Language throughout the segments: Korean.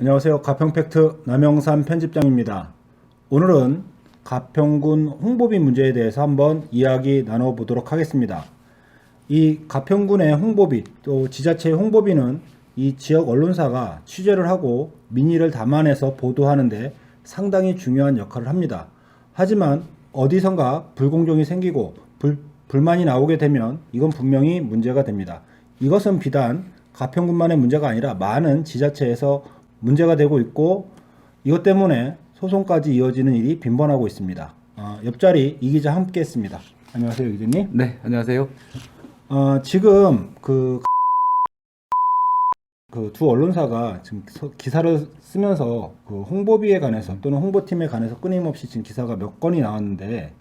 안녕하세요. 가평팩트 남영산 편집장입니다. 오늘은 가평군 홍보비 문제에 대해서 한번 이야기 나눠보도록 하겠습니다. 이 가평군의 홍보비 또 지자체의 홍보비는 이 지역 언론사가 취재를 하고 민의를 담아내서 보도하는데 상당히 중요한 역할을 합니다. 하지만 어디선가 불공정이 생기고 불, 불만이 나오게 되면 이건 분명히 문제가 됩니다. 이것은 비단 가평군만의 문제가 아니라 많은 지자체에서 문제가 되고 있고 이것 때문에 소송까지 이어지는 일이 빈번하고 있습니다. 어, 옆자리 이 기자 함께 했습니다. 안녕하세요, 이 기자님. 네, 안녕하세요. 어, 지금 그, 그두 언론사가 지금 서- 기사를 쓰면서 그 홍보비에 관해서 또는 홍보팀에 관해서 끊임없이 지금 기사가 몇 건이 나왔는데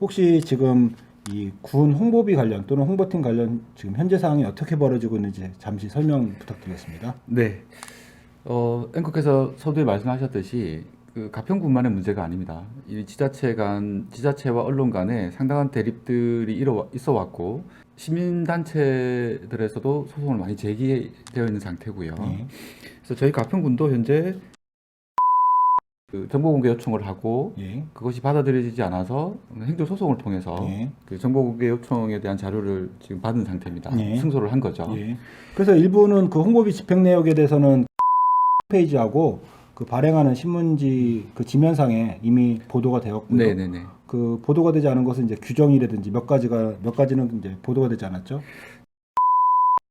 혹시 지금 이 군 홍보비 관련 또는 홍보팀 관련 지금 현재 상황이 어떻게 벌어지고 있는지 잠시 설명 부탁드리겠습니다. 네. 어, 앵커께서 서두에 말씀하셨듯이 그 가평군만의 문제가 아닙니다. 이 지자체 간 지자체와 언론 간에 상당한 대립들이 일어 있어 왔고 시민단체들에서도 소송을 많이 제기되어 있는 상태고요. 예. 그래서 저희 가평군도 현재 그 정보 공개 요청을 하고 예. 그것이 받아들여지지 않아서 행정 소송을 통해서 예. 그 정보 공개 요청에 대한 자료를 지금 받은 상태입니다. 예. 승소를 한 거죠. 예. 그래서 일부는 그 홍보비 집행 내역에 대해서는 페이지하고 그 발행하는 신문지 그 지면상에 이미 보도가 되었고요. 네네네. 그 보도가 되지 않은 것은 이제 규정이라든지 몇 가지가 몇 가지는 이제 보도가 되지 않았죠.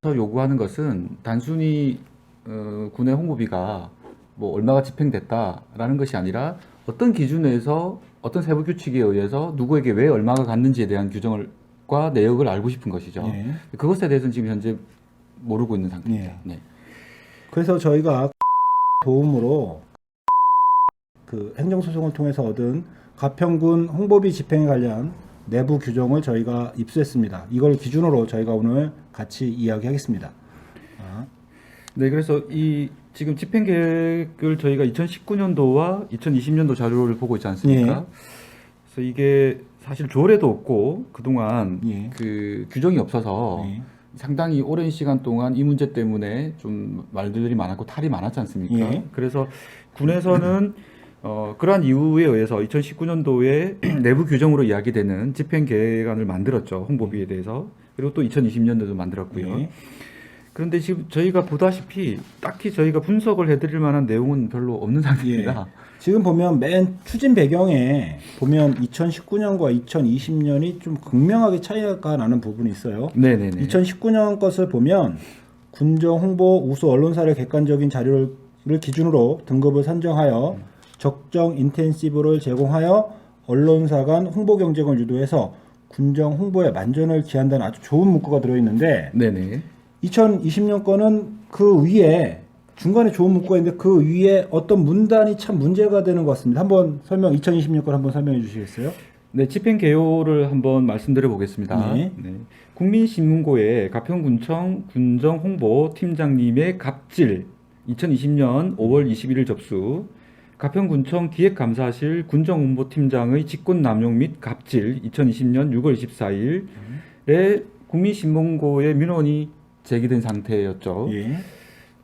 서 요구하는 것은 단순히 어, 군의 홍보비가 뭐 얼마가 집행됐다라는 것이 아니라 어떤 기준에서 어떤 세부 규칙에 의해서 누구에게 왜 얼마가 갔는지에 대한 규정을 과 내역을 알고 싶은 것이죠. 예. 그것에 대해서는 지금 현재 모르고 있는 상태입니다. 네. 그래서 저희가 도움으로 그 행정소송을 통해서 얻은 가평군 홍보비 집행에 관련 내부 규정을 저희가 입수했습니다. 이걸 기준으로 저희가 오늘 같이 이야기하겠습니다. 아, 네, 그래서 이 지금 집행 계획을 저희가 2019년도와 2020년도 자료를 보고 있지 않습니까? 예. 그래서 이게 사실 조례도 없고 그동안 예. 그 규정이 없어서 예. 상당히 오랜 시간 동안 이 문제 때문에 좀 말들이 많았고 탈이 많았지 않습니까? 예. 그래서 군에서는 어, 그러한 이유에 의해서 2019년도에 내부 규정으로 이야기되는 집행 계획안을 만들었죠. 홍보비에 대해서. 그리고 또 2020년도도 만들었고요. 예. 그런데 지금 저희가 보다시피 딱히 저희가 분석을 해드릴 만한 내용은 별로 없는 상태입니다. 지금 보면 맨 추진 배경에 보면 2019년과 2020년이 좀 극명하게 차이가 나는 부분이 있어요. 네네네. 2019년 것을 보면 군정 홍보 우수 언론사의 객관적인 자료를 기준으로 등급을 산정하여 적정 인텐시브를 제공하여 언론사 간 홍보 경쟁을 유도해서 군정 홍보에 만전을 기한다는 아주 좋은 문구가 들어있는데 네네. 2020년 거는 그 위에 중간에 좋은 문구가 있는데 그 위에 어떤 문단이 참 문제가 되는 것 같습니다. 한번 설명 2020년 걸 한번 설명해 주시겠어요? 네, 집행 개요를 한번 말씀드려 보겠습니다. 네. 국민신문고의 가평군청 군정홍보 팀장님의 갑질 2020년 5월 21일 접수 가평군청 기획감사실 군정홍보팀장의 직권남용 및 갑질 2020년 6월 24일에 국민신문고에 민원이 제기된 상태였죠. 예.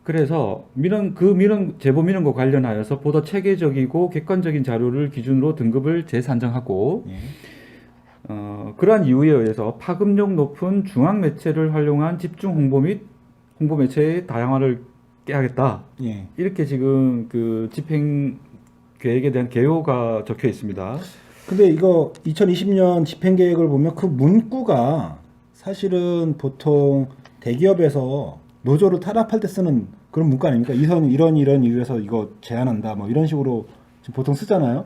그래서 민원 그 민원 제보 민원과 관련하여서 보다 체계적이고 객관적인 자료를 기준으로 등급을 재산정하고 예. 어, 그러한 이유에 의해서 파급력 높은 중앙 매체를 활용한 집중 홍보 및 홍보 매체의 다양화를 깨하겠다. 예. 이렇게 지금 그 집행 계획에 대한 개요가 적혀 있습니다. 근데 이거 2020년 집행 계획을 보면 그 문구가 사실은 보통 대기업에서 노조를 탄압할 때 쓰는 그런 문구 아닙니까? 이선 이런 이런 이유에서 이거 제한한다 뭐 이런 식으로 지금 보통 쓰잖아요.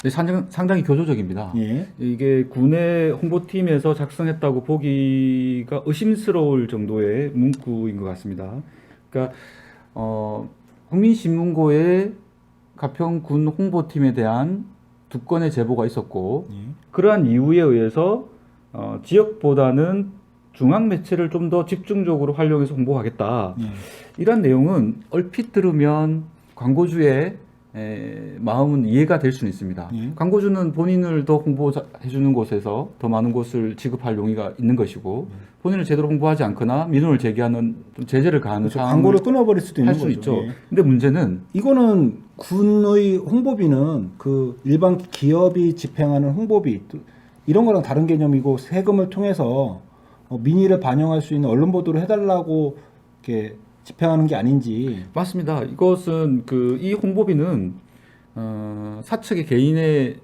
근데 상당, 상당히 교조적입니다. 예. 이게 군의 홍보팀에서 작성했다고 보기가 의심스러울 정도의 문구인 것 같습니다. 그러니까 어, 국민신문고에 가평군 홍보팀에 대한 두 건의 제보가 있었고 예. 그러한 이유에 의해서 어, 지역보다는 중앙 매체를 좀 더 집중적으로 활용해서 홍보하겠다. 예. 이런 내용은 얼핏 들으면 광고주의 에, 마음은 이해가 될 수는 있습니다. 예. 광고주는 본인을 더 홍보해주는 곳에서 더 많은 곳을 지급할 용의가 있는 것이고 본인을 제대로 홍보하지 않거나 민원을 제기하는 좀 제재를 가하는 그렇죠. 광고를 끊어버릴 수도 있는 거죠. 있죠. 예. 근데 문제는 이거는 군의 홍보비는 그 일반 기업이 집행하는 홍보비 또 이런 거랑 다른 개념이고 세금을 통해서 어, 민의를 반영할 수 있는 언론 보도를 해달라고 이렇게 집행하는 게 아닌지 맞습니다. 이것은 그 이 홍보비는 어, 사측의 개인의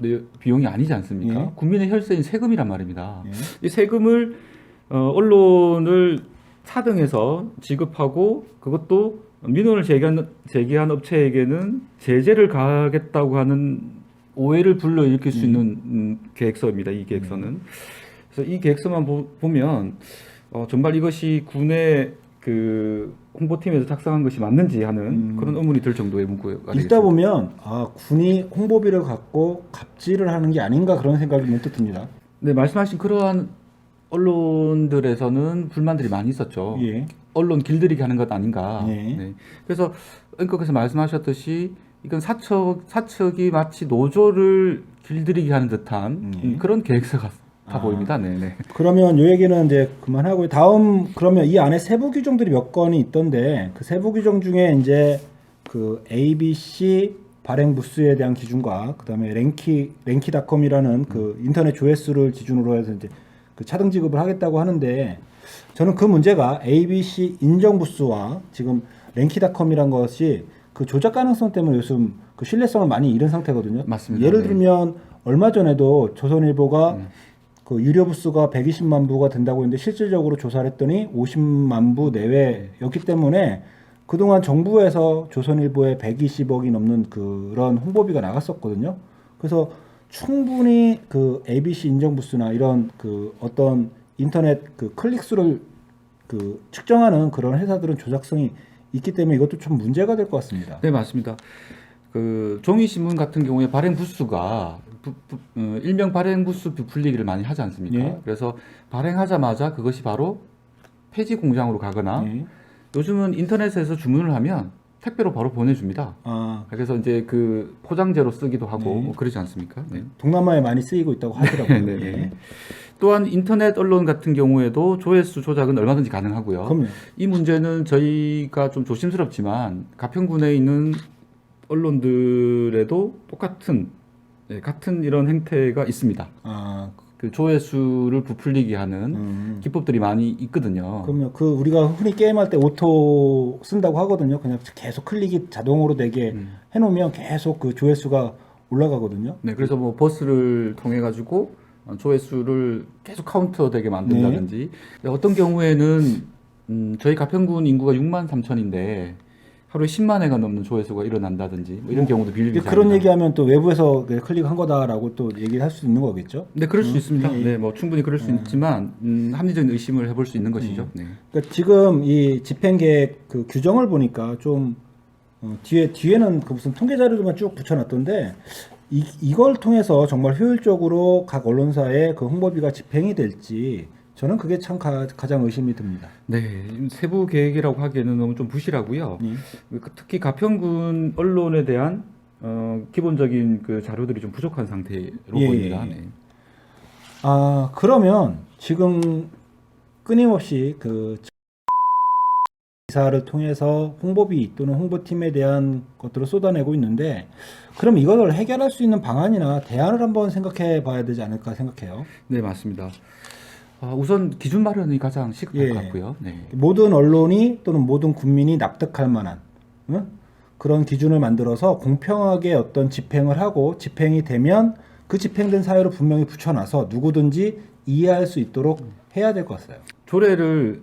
내- 비용이 아니지 않습니까? 예. 국민의 혈세인 세금이란 말입니다. 예. 이 세금을 어, 언론을 차등해서 지급하고 그것도 민원을 제기한, 제기한 업체에게는 제재를 가하겠다고 하는 오해를 불러일으킬 수 있는 음, 계획서입니다. 이 계획서는. 그래서 이 계획서만 보, 보면 어, 정말 이것이 군의 그 홍보팀에서 작성한 것이 맞는지 하는 음. 그런 의문이 들 정도의 문구가 읽다 되겠습니다. 보면 아 군이 홍보비를 갖고 갑질을 하는 게 아닌가 그런 생각이 문득 듭니다. 네, 말씀하신 그러한 언론들에서는 불만들이 많이 있었죠. 예. 언론 길들이기 하는 것 아닌가. 네. 네. 그래서 앵커께서 말씀하셨듯이 이건 사측 사측이 마치 노조를 길들이기 하는 듯한 네. 음, 그런 계획서 같 아 아. 보입니다. 네, 네. 그러면 요 얘기는 이제 그만하고요. 다음 그러면 이 안에 세부 규정들이 몇 건이 있던데 그 세부 규정 중에 이제 그 ABC 발행 부수에 대한 기준과 그다음에 랭키 랭키닷컴이라는 그 인터넷 조회수를 기준으로 해서 이제 그 차등 지급을 하겠다고 하는데 저는 그 문제가 ABC 인정 부수와 지금 랭키닷컴이란 것이 그 조작 가능성 때문에 요즘 그 신뢰성을 많이 잃은 상태거든요. 맞습니다. 예를 네. 들면 얼마 전에도 조선일보가 음. 그 유료 부수가 120만 부가 된다고 했는데 실질적으로 조사를 했더니 50만 부 내외였기 때문에 그동안 정부에서 조선일보에 120억이 넘는 그런 홍보비가 나갔었거든요. 그래서 충분히 그 ABC 인정 부수나 이런 그 어떤 인터넷 그 클릭 수를 그 측정하는 그런 회사들은 조작성이 있기 때문에 이것도 좀 문제가 될 것 같습니다. 네, 맞습니다. 그 종이 신문 같은 경우에 발행 부수가 부, 부- 어, 일명 발행 부수 부풀리기를 많이 하지 않습니까? 예. 그래서 발행하자마자 그것이 바로 폐지 공장으로 가거나 예. 요즘은 인터넷에서 주문을 하면 택배로 바로 보내줍니다. 아, 그래서 이제 그 포장재로 쓰기도 하고 네. 뭐 그러지 않습니까? 네. 동남아에 많이 쓰이고 있다고 하더라고요. 네, 네, 예. 네. 또한 인터넷 언론 같은 경우에도 조회수 조작은 얼마든지 가능하고요. 그럼요. 이 문제는 저희가 좀 조심스럽지만 가평군에 있는 언론들에도 똑같은 네, 같은 이런 행태가 있습니다. 아, 그 조회수를 부풀리게 하는 음. 기법들이 많이 있거든요. 그럼요. 그 우리가 흔히 게임할 때 오토 쓴다고 하거든요. 그냥 계속 클릭이 자동으로 되게 음. 해놓으면 계속 그 조회수가 올라가거든요. 네, 그래서 뭐 버스를 통해 가지고 어, 조회수를 계속 카운터 되게 만든다든지 근데 어떤 경우에는 음, 저희 가평군 인구가 6만 3천인데 하루에 10만 회가 넘는 조회수가 일어난다든지 뭐 이런 경우도 비일비재합니다. 그런 얘기하면 또 외부에서 그 클릭한 거다라고 또 얘기를 할수 있는 거겠죠. 네, 그럴 수 음, 있습니다. 예, 예. 네, 뭐 충분히 그럴 수 있지만 음, 합리적인 의심을 해볼 수 있는 것이죠. 네. 그러니까 지금 이 집행계획 그 규정을 보니까 좀 어, 뒤에 뒤에는 그 무슨 통계 자료들만 쭉 붙여놨던데 이 이걸 통해서 정말 효율적으로 각 언론사의 그 홍보비가 집행이 될지 저는 그게 참 가, 장 의심이 듭니다. 네, 세부 계획이라고 하기에는 너무 좀 부실하고요. 예. 그 특히 가평군 언론에 대한 어, 기본적인 그 자료들이 좀 부족한 상태로 예, 보입니다. 예, 예. 네. 아 그러면 지금 끊임없이 그 기사를 통해서 홍보비 또는 홍보팀에 대한 것들을 쏟아내고 있는데 그럼 이걸 해결할 수 있는 방안이나 대안을 한번 생각해 봐야 되지 않을까 생각해요. 네, 맞습니다. 아, 우선 기준 마련이 가장 시급할 예. 것 같고요. 네. 모든 언론이 또는 모든 국민이 납득할 만한 응? 그런 기준을 만들어서 공평하게 어떤 집행을 하고 집행이 되면 그 집행된 사유를 분명히 붙여놔서 누구든지 이해할 수 있도록 해야 될 것 같아요. 조례를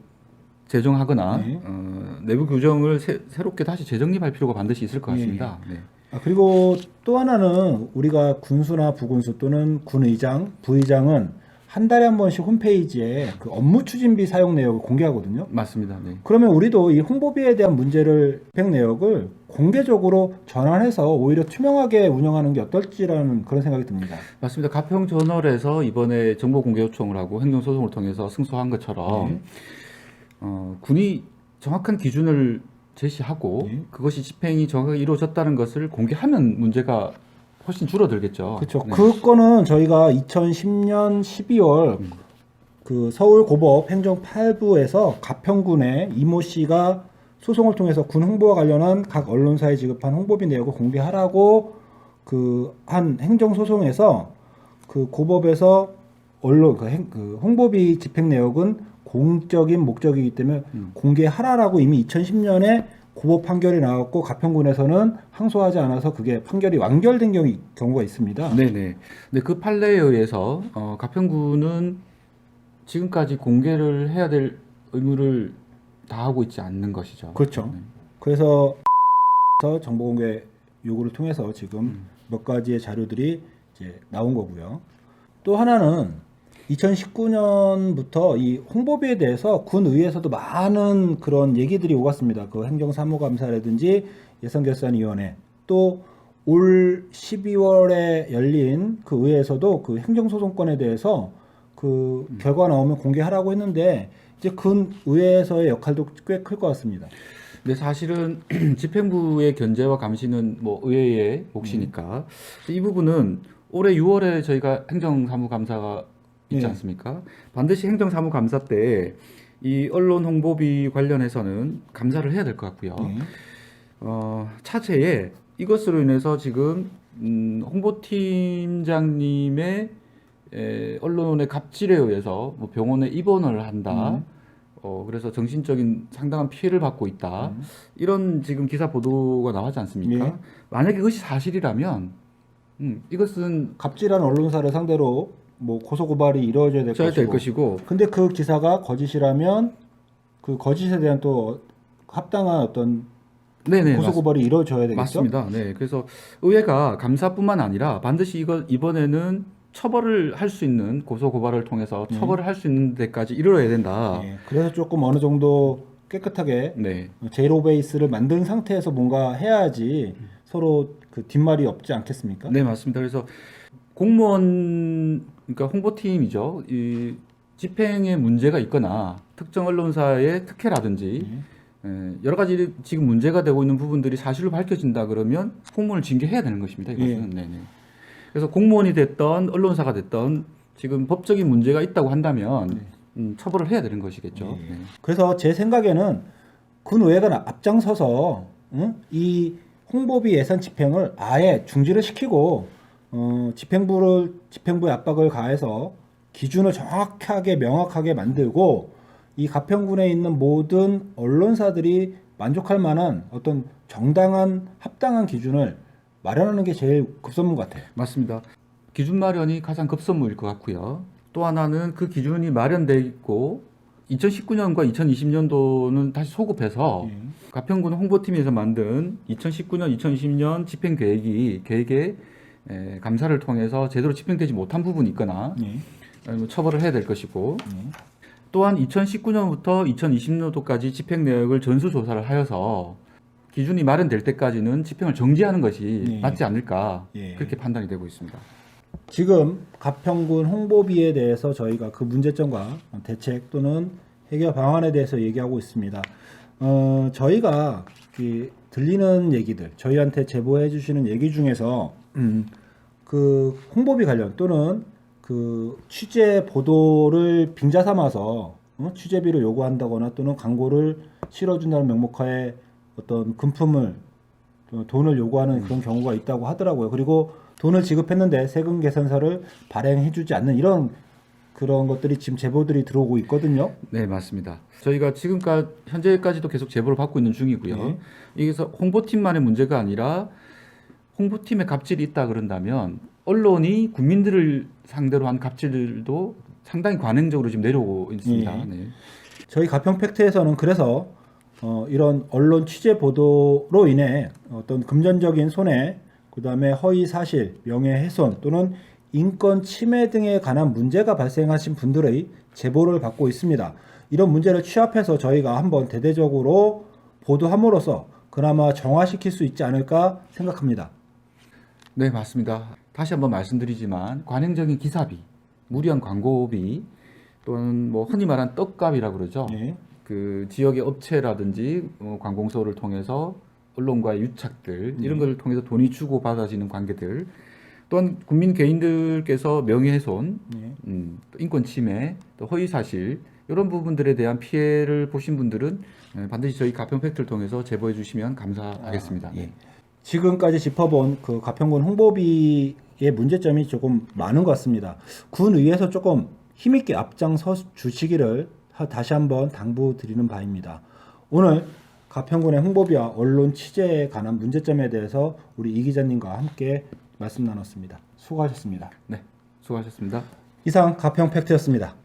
제정하거나 네. 어, 내부 규정을 새, 새롭게 다시 재정립할 필요가 반드시 있을 것 예, 같습니다. 네. 아, 그리고 또 하나는 우리가 군수나 부군수 또는 군의장, 부의장은 한 달에 한 번씩 홈페이지에 그 업무 추진비 사용 내역을 공개하거든요. 맞습니다. 네. 그러면 우리도 이 홍보비에 대한 문제를 백 내역을 공개적으로 전환해서 오히려 투명하게 운영하는 게 어떨지라는 그런 생각이 듭니다. 맞습니다. 가평 저널에서 이번에 정보 공개 요청을 하고 행정 소송을 통해서 승소한 것처럼 네. 어, 군이 정확한 기준을 제시하고 예. 그것이 집행이 정확하게 이루어졌다는 것을 공개하면 문제가 훨씬 줄어들겠죠. 그렇죠. 네. 그 건은 저희가 2010년 12월 음. 그 서울 고법 행정 8부에서 가평군의 이모 씨가 소송을 통해서 군 홍보와 관련한 각 언론사에 지급한 홍보비 내역을 공개하라고 그 한 행정 소송에서 그 고법에서 언론 그, 행- 그 홍보비 집행 내역은 공적인 목적이기 때문에 음. 공개하라라고 이미 2010년에 고법 판결이 나왔고 가평군에서는 항소하지 않아서 그게 판결이 완결된 경우, 경우가 있습니다. 네네. 근데 그 판례에 의해서 어, 가평군은 지금까지 공개를 해야 될 의무를 다하고 있지 않는 것이죠. 그렇죠. 네. 그래서 정보 공개 요구를 통해서 지금 음. 몇 가지의 자료들이 이제 나온 거고요. 또 하나는 2019년부터 이 홍보비에 대해서 군의회에서도 많은 그런 얘기들이 오갔습니다. 그 행정사무감사라든지 예산결산위원회 또 올 12월에 열린 그 의회에서도 그 행정소송권에 대해서 그 결과 나오면 공개하라고 했는데 이제 군 의회에서의 역할도 꽤 클 것 같습니다. 근데 사실은 집행부의 견제와 감시는 뭐 의회의 몫이니까 이 부분은 올해 6월에 저희가 행정사무감사가 있지 네. 않습니까? 반드시 행정사무감사 때 이 언론 홍보비 관련해서는 감사를 해야 될 것 같고요. 네. 어, 차제에 이것으로 인해서 지금 음, 홍보팀장님의 에, 언론의 갑질에 의해서 뭐 병원에 입원을 한다. 음. 어, 그래서 정신적인 상당한 피해를 받고 있다. 음. 이런 지금 기사 보도가 나왔지 않습니까? 예. 만약에 그것이 사실이라면 음, 이것은 갑질한 언론사를 상대로 뭐 고소 고발이 이루어져야 될 써야 될 것이고. 것이고 근데 그 기사가 거짓이라면 그 거짓에 대한 또 합당한 어떤 네네 고소 고발이 이루어져야 되겠죠. 맞습니다. 네, 그래서 의회가 감사뿐만 아니라 반드시 이거 이번에는 처벌을 할 수 있는 고소 고발을 통해서 음. 처벌을 할수 있는 데까지 이르러야 된다. 예, 그래서 조금 어느 정도 깨끗하게 네, 제로 베이스를 만든 상태에서 뭔가 해야지 서로 그 뒷말이 없지 않겠습니까? 네 맞습니다. 그래서 공무원 그러니까 홍보팀이죠. 이 집행에 문제가 있거나 특정 언론사의 특혜라든지 예. 에, 여러 가지 지금 문제가 되고 있는 부분들이 사실로 밝혀진다 그러면 공무원을 징계해야 되는 것입니다. 이것은 예. 네네. 그래서 공무원이 됐던 언론사가 됐던 지금 법적인 문제가 있다고 한다면 네. 음, 처벌을 해야 되는 것이겠죠. 예. 네. 그래서 제 생각에는 군의회가 앞장서서 응? 이 홍보비 예산 집행을 아예 중지를 시키고 어, 집행부를 집행부의 압박을 가해서 기준을 정확하게 명확하게 만들고 이 가평군에 있는 모든 언론사들이 만족할 만한 어떤 정당한 합당한 기준을 마련하는 게 제일 급선무 같아요. 맞습니다. 기준 마련이 가장 급선무일 것 같고요. 또 하나는 그 기준이 마련돼 있고 2019년과 2020년도는 다시 소급해서 예. 가평군 홍보팀에서 만든 2019년, 2020년 집행 계획이 계획에 에, 감사를 통해서 제대로 집행되지 못한 부분이 있거나 예. 처벌을 해야 될 것이고 예. 또한 2019년부터 2020년도까지 집행 내역을 전수 조사를 하여서 기준이 마련될 때까지는 집행을 정지하는 것이 예. 맞지 않을까 예. 그렇게 판단이 되고 있습니다. 지금 가평군 홍보비에 대해서 저희가 그 문제점과 대책 또는 해결 방안에 대해서 얘기하고 있습니다. 어, 저희가 이 들리는 얘기들, 저희한테 제보해 주시는 얘기 중에서 음, 그 홍보비 관련 또는 그 취재 보도를 빙자 삼아서 어? 취재비를 요구한다거나 또는 광고를 실어준다는 명목하에 어떤 금품을 또 돈을 요구하는 그런 경우가 있다고 하더라고요. 그리고 돈을 지급했는데 세금 계산서를 발행해주지 않는 이런 그런 것들이 지금 제보들이 들어오고 있거든요. 네, 맞습니다. 저희가 지금까지 현재까지도 계속 제보를 받고 있는 중이고요. 네. 여기서 홍보팀만의 문제가 아니라 홍보팀에 갑질이 있다 그런다면 언론이 국민들을 상대로 한 갑질도 상당히 관행적으로 지금 내려오고 있습니다. 예. 네. 저희 가평 팩트에서는 그래서 어, 이런 언론 취재 보도로 인해 어떤 금전적인 손해, 그 다음에 허위 사실, 명예훼손 또는 인권 침해 등에 관한 문제가 발생하신 분들의 제보를 받고 있습니다. 이런 문제를 취합해서 저희가 한번 대대적으로 보도함으로써 그나마 정화시킬 수 있지 않을까 생각합니다. 네, 맞습니다. 다시 한번 말씀드리지만 관행적인 기사비, 무리한 광고비 또는 뭐 흔히 말하는 떡값이라고 그러죠. 예. 그 지역의 업체라든지 어, 관공서를 통해서 언론과의 유착들 이런 것을 통해서 돈이 주고 받아지는 관계들 또한 국민 개인들께서 명예훼손, 예. 음, 또 인권 침해, 또 허위 사실 이런 부분들에 대한 피해를 보신 분들은 예, 반드시 저희 가평 팩트를 통해서 제보해 주시면 감사하겠습니다. 예. 지금까지 짚어본 그 가평군 홍보비의 문제점이 조금 많은 것 같습니다. 군의회에서 조금 힘있게 앞장서 주시기를 하- 다시 한번 당부드리는 바입니다. 오늘 가평군의 홍보비와 언론 취재에 관한 문제점에 대해서 우리 이 기자님과 함께 말씀 나눴습니다. 수고하셨습니다. 네, 수고하셨습니다. 이상 가평 팩트였습니다.